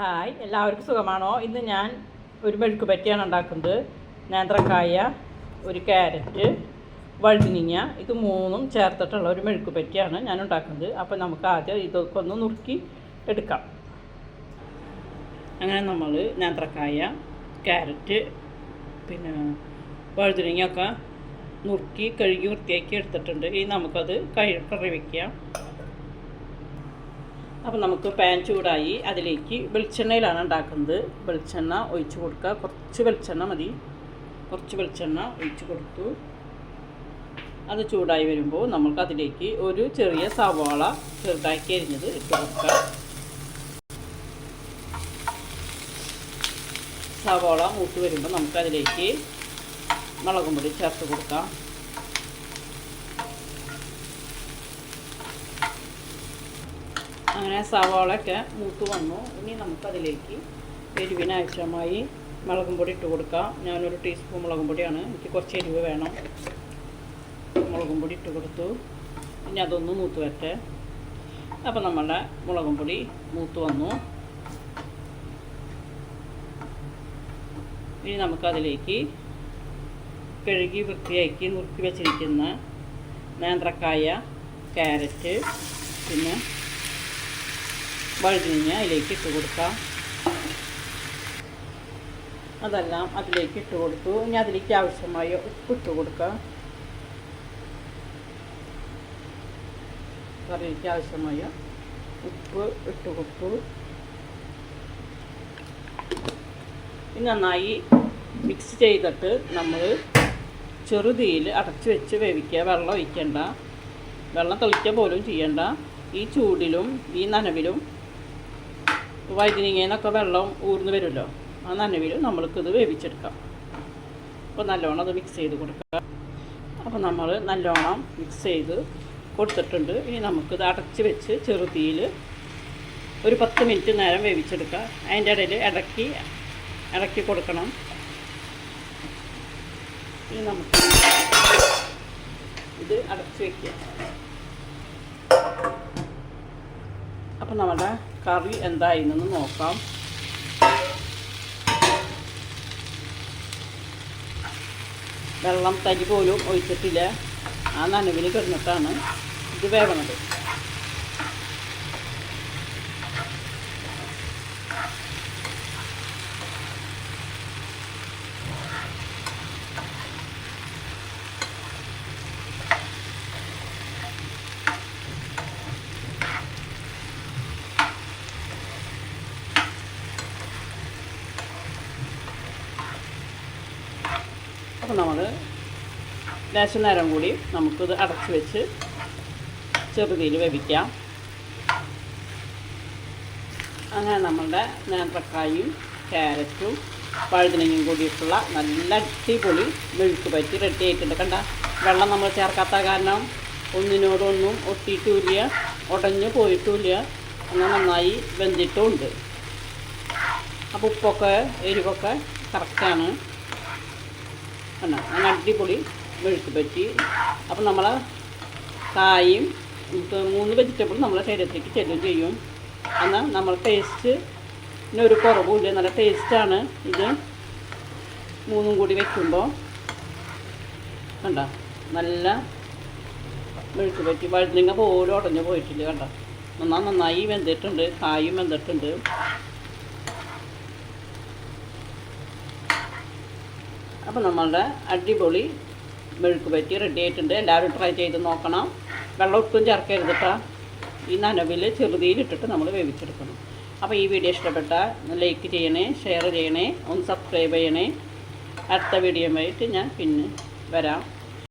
Hi എല്ലാവർക്കും സുഖമാണോ? ഇന്ന് ഞാൻ ഒരു മെഴുക്ക് പറ്റിയാണ് ഉണ്ടാക്കുന്നത്. നേന്ത്രക്കായ ഒരു ക്യാരറ്റ് വഴുതിനിങ്ങ ഇത് മൂന്നും ചേർത്തിട്ടുള്ള ഒരു മെഴുക്ക് പറ്റിയാണ് ഞാൻ ഉണ്ടാക്കുന്നത്. അപ്പോൾ നമുക്ക് ആദ്യം ഇതൊക്കെ ഒന്ന് നുറുക്കി എടുക്കാം. അങ്ങനെ നമ്മൾ നേന്ത്രക്കായ ക്യാരറ്റ് പിന്നെ വഴുതിനിങ്ങയൊക്കെ നുറുക്കി കഴുകി വൃത്തിയാക്കി എടുത്തിട്ടുണ്ട്. ഇനി നമുക്കത് കഴി കറി വയ്ക്കാം അപ്പോൾ നമുക്ക് പാൻ ചൂടായി അതിലേക്ക് വെളിച്ചെണ്ണയിലാണ് ഉണ്ടാക്കുന്നത്. വെളിച്ചെണ്ണ ഒഴിച്ചു കൊടുക്കുക. കുറച്ച് വെളിച്ചെണ്ണ മതി. കുറച്ച് വെളിച്ചെണ്ണ ഒഴിച്ചു കൊടുത്തു. അത് ചൂടായി വരുമ്പോൾ നമുക്ക് അതിലേക്ക് ഒരു ചെറിയ സവാള ചെറുതാക്കി അരിഞ്ഞത് ഇട്ട് കൊടുക്കുക സവാള മൂത്ത് വരുമ്പോൾ നമുക്കതിലേക്ക് മുളകും പൊടി ചേർത്ത് കൊടുക്കാം. അങ്ങനെ സവാളയൊക്കെ മൂത്ത് വന്നു. ഇനി നമുക്കതിലേക്ക് എരിവിന് ആവശ്യമായി മുളകും പൊടി ഇട്ട് കൊടുക്കാം. ഞാനൊരു ടീസ്പൂൺ മുളകും പൊടിയാണ്. എനിക്ക് കുറച്ച് എരിവ് വേണം. മുളകും പൊടി ഇട്ട് കൊടുത്തു. ഇനി അതൊന്ന് മൂത്ത് വരട്ടെ. അപ്പോൾ നമ്മുടെ മുളകും പൊടി മൂത്ത് വന്നു. ഇനി നമുക്കതിലേക്ക് കഴുകി വൃത്തിയാക്കി നുറുക്കി വെച്ചിരിക്കുന്ന നേന്ത്രക്കായ ക്യാരറ്റ് പിന്നെ വഴുതിനിങ്ങ അതിലേക്ക് ഇട്ട് കൊടുക്കാം. അതെല്ലാം അതിലേക്ക് ഇട്ട് കൊടുത്തു. ഇനി അതിലേക്ക് ആവശ്യമായ ഉപ്പ് ഇട്ട് കൊടുക്കാം. കറിക്ക് ആവശ്യമായ ഉപ്പ് ഇട്ട് കൊടുത്തു. ഇനി നന്നായി മിക്സ് ചെയ്തിട്ട് നമ്മൾ ചെറുതീയിൽ അടച്ചു വെച്ച് വേവിക്കുക. വെള്ളം ഒഴിക്കേണ്ട. വെള്ളം തെളിക്കുക പോലും ചെയ്യണ്ട. ഈ ചൂടിലും ഈ നനവിലും വൈദ്യുതിങ്ങേന്നൊക്കെ വെള്ളം ഊർന്ന് വരുമല്ലോ. ആ നനവിൽ നമ്മൾക്കിത് വേവിച്ചെടുക്കാം. അപ്പോൾ നല്ലോണം അത് മിക്സ് ചെയ്ത് കൊടുക്കുക. അപ്പോൾ നമ്മൾ നല്ലോണം മിക്സ് ചെയ്ത് കൊടുത്തിട്ടുണ്ട്. ഇനി നമുക്കിത് അടച്ച് വെച്ച് ചെറുതീയിൽ ഒരു പത്ത് മിനിറ്റ് നേരം വേവിച്ചെടുക്കുക. അതിന്റെ ഇടയിൽ ഇടയ്ക്ക് ഇടയ്ക്ക് കൊടുക്കണം. ഇനി നമുക്ക് ഇത് അടച്ച് വയ്ക്കുക അപ്പോൾ നമ്മുടെ കറി എന്തായിരുന്നെന്ന് നോക്കാം. വെള്ളം തരി പോലും ഒഴിച്ചിട്ടില്ല. ആ നനവിൽ കിടന്നിട്ടാണ് ഇത് വേവണത്. അപ്പോൾ നമ്മൾ ലേശം നേരം കൂടി നമുക്കിത് അടച്ച് വെച്ച് ചെറുതീയിൽ വേവിക്കാം. അങ്ങനെ നമ്മളുടെ നേന്ത്രക്കായും ക്യാരറ്റും വഴുതനങ്ങയും കൂടിയിട്ടുള്ള നല്ല അടിപൊളി മെഴുക്ക് പറ്റി റെഡി ആയിട്ടുണ്ട്. കണ്ട വെള്ളം നമ്മൾ ചേർക്കാത്ത കാരണം ഒന്നിനോടൊന്നും ഒട്ടിയിട്ടുമില്ല ഉടഞ്ഞു പോയിട്ടുമില്ല എന്നാൽ നന്നായി വെന്തിട്ടുമുണ്ട് അപ്പോൾ ഉപ്പൊക്കെ എരിവൊക്കെ കറക്റ്റാണ് കണ്ട അങ്ങനെ അടിപൊളി മെഴുക്ക് പറ്റി. അപ്പം നമ്മൾ കായും മൂന്ന് വെജിറ്റബിൾ നമ്മളെ ശരീരത്തിലേക്ക് ചെല്ലും ചെയ്യും. എന്നാൽ നമ്മൾ ടേസ്റ്റ് ഒരു കുറവുമില്ല? നല്ല ടേസ്റ്റാണ് ഇത് മൂന്നും കൂടി വെക്കുമ്പോൾ കണ്ട? നല്ല മെഴുക്ക് പറ്റി. വഴുതിങ്ങ പോലും ഉടഞ്ഞു പോയിട്ടില്ല കണ്ട? നന്നാ നന്നായി വെന്തിട്ടുണ്ട്. കായും വെന്തിട്ടുണ്ട്. അപ്പോൾ നമ്മളുടെ അടിപൊളി മെഴുക്ക് പറ്റി റെഡി ആയിട്ടുണ്ട്. എല്ലാവരും ട്രൈ ചെയ്ത് നോക്കണം. വെള്ളം ഒട്ടും ചേർക്കരുതിട്ടാ ഈ നനവിൽ ചെറുതിയിലിട്ടിട്ട് നമ്മൾ വേവിച്ചെടുക്കണം. അപ്പോൾ ഈ വീഡിയോ ഇഷ്ടപ്പെട്ട ലൈക്ക് ചെയ്യണേ ഷെയർ ചെയ്യണേ ഒന്ന് സബ്സ്ക്രൈബ് ചെയ്യണേ. അടുത്ത വീഡിയോ ആയിട്ട് ഞാൻ പിന്നെ വരാം.